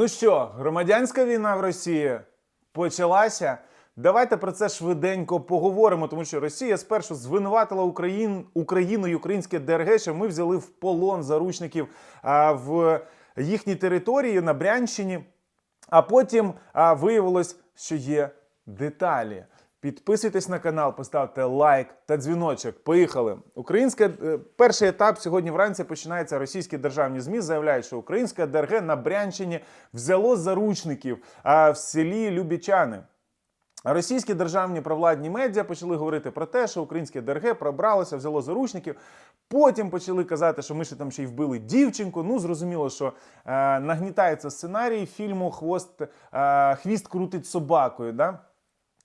Ну що, громадянська війна в Росії почалася. Давайте про це швиденько поговоримо, тому що Росія спершу звинуватила Україн, Україну і українське ДРГ, що ми взяли в полон заручників а, в їхній території на Брянщині. А потім а, виявилось, що є деталі. Підписуйтесь на канал, поставте лайк та дзвіночок. Поїхали. Українська е, перший етап сьогодні вранці починається. Російські державні змі заявляють, що українське ДРГ на Брянщині взяло заручників а в селі Любічани. Російські державні провладні медіа почали говорити про те, що українське ДРГ пробралося, взяло заручників. Потім почали казати, що ми ще там ще й вбили дівчинку. Ну зрозуміло, що е, нагнітається сценарій фільму Хвост е, хвіст крутить собакою. Да?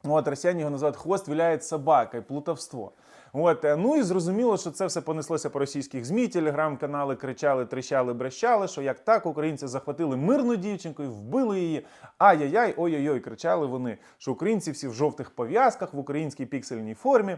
От росіяни його називають хвост віляє собака» і плутовство. От, е, ну і зрозуміло, що це все понеслося по російських змі. Телеграм-канали кричали, трещали, брещали, що як так українці захватили мирну дівчинку і вбили її. Ай-яй-яй, ой-ой-ой, кричали вони, що українці всі в жовтих пов'язках, в українській піксельній формі.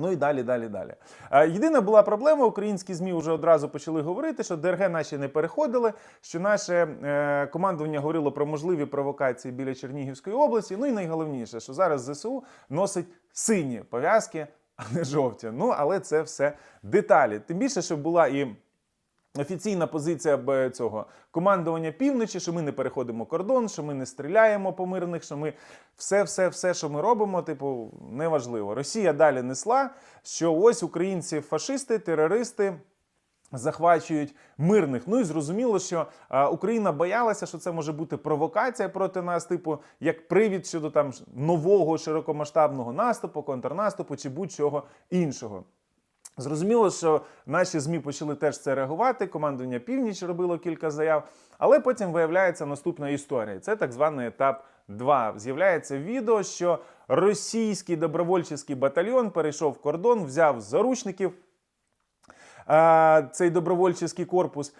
Ну і далі, далі, далі. Е, Єдина була проблема, українські ЗМІ вже одразу почали говорити, що ДРГ наші не переходили, що наше е, командування говорило про можливі провокації біля Чернігівської області. Ну і найголовніше, що зараз ЗСУ носить сині пов'язки, а не жовті. Ну, але це все деталі. Тим більше, що була і. Офіційна позиція б, цього командування півночі, що ми не переходимо кордон, що ми не стріляємо по мирних, що ми все, все, все, що ми робимо, типу, неважливо. Росія далі несла, що ось українці фашисти, терористи. Захвачують мирних. Ну і зрозуміло, що Україна боялася, що це може бути провокація проти нас, типу, як привід щодо там нового широкомасштабного наступу, контрнаступу чи будь-чого іншого. Зрозуміло, що наші ЗМІ почали теж це реагувати. Командування Північ робило кілька заяв, але потім виявляється наступна історія. Це так званий етап 2. З'являється відео, що російський добровольчий батальйон перейшов кордон, взяв заручників. Цей добровольчий корпус.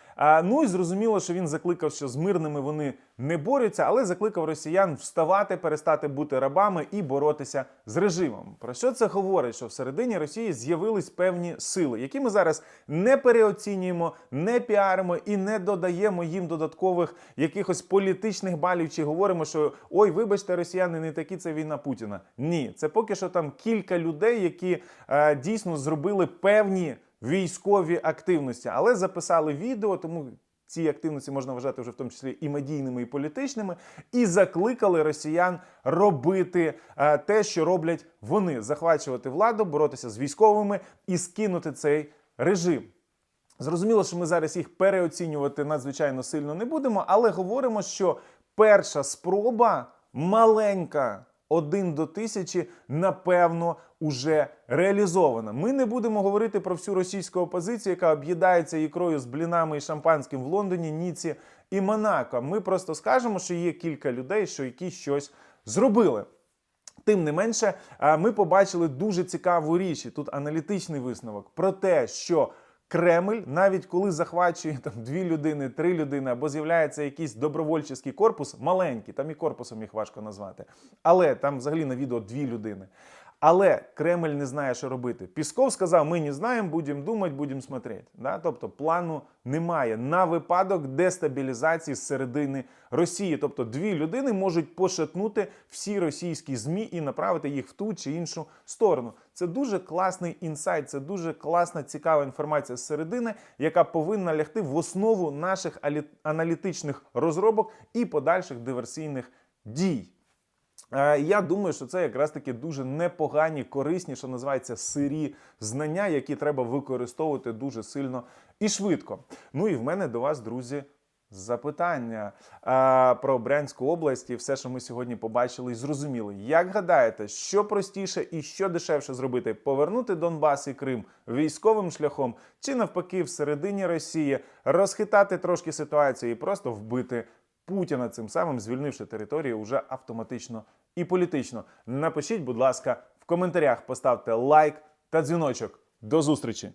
Ну і зрозуміло, що він закликав, що з мирними вони не борються, але закликав росіян вставати, перестати бути рабами і боротися з режимом. Про що це говорить? Що всередині Росії з'явились певні сили, які ми зараз не переоцінюємо, не піаримо і не додаємо їм додаткових якихось політичних балів, чи говоримо, що ой, вибачте, росіяни, не такі це війна Путіна. Ні, це поки що там кілька людей, які е, дійсно зробили певні військові активності, але записали відео, тому. Ці активності можна вважати вже в тому числі і медійними, і політичними, і закликали росіян робити е, те, що роблять вони: захвачувати владу, боротися з військовими і скинути цей режим. Зрозуміло, що ми зараз їх переоцінювати надзвичайно сильно не будемо, але говоримо, що перша спроба маленька. Один до тисячі, напевно, уже реалізована. Ми не будемо говорити про всю російську опозицію, яка об'їдається ікрою з блінами і шампанським в Лондоні, Ніці і Монако. Ми просто скажемо, що є кілька людей, що які щось зробили. Тим не менше, ми побачили дуже цікаву річ. і Тут аналітичний висновок про те, що Кремль, навіть коли захвачує там дві людини, три людини, або з'являється якийсь добровольчий корпус, маленький, там і корпусом їх важко назвати. Але там взагалі на відео дві людини. Але Кремль не знає, що робити. Пісков сказав: ми не знаємо, будемо думати, будемо смотрети. Да? Тобто плану немає на випадок дестабілізації середини Росії. Тобто дві людини можуть пошатнути всі російські змі і направити їх в ту чи іншу сторону. Це дуже класний інсайт, це дуже класна, цікава інформація з середини, яка повинна лягти в основу наших аналітичних розробок і подальших диверсійних дій. Е, Я думаю, що це якраз таки дуже непогані, корисні, що називається сирі знання, які треба використовувати дуже сильно і швидко. Ну і в мене до вас, друзі, запитання е, про Брянську область і все, що ми сьогодні побачили і зрозуміли. Як гадаєте, що простіше і що дешевше зробити? Повернути Донбас і Крим військовим шляхом, чи навпаки, всередині Росії розхитати трошки ситуацію і просто вбити Путіна, цим самим звільнивши територію уже автоматично і політично. Напишіть, будь ласка, в коментарях, поставте лайк та дзвіночок. До зустрічі!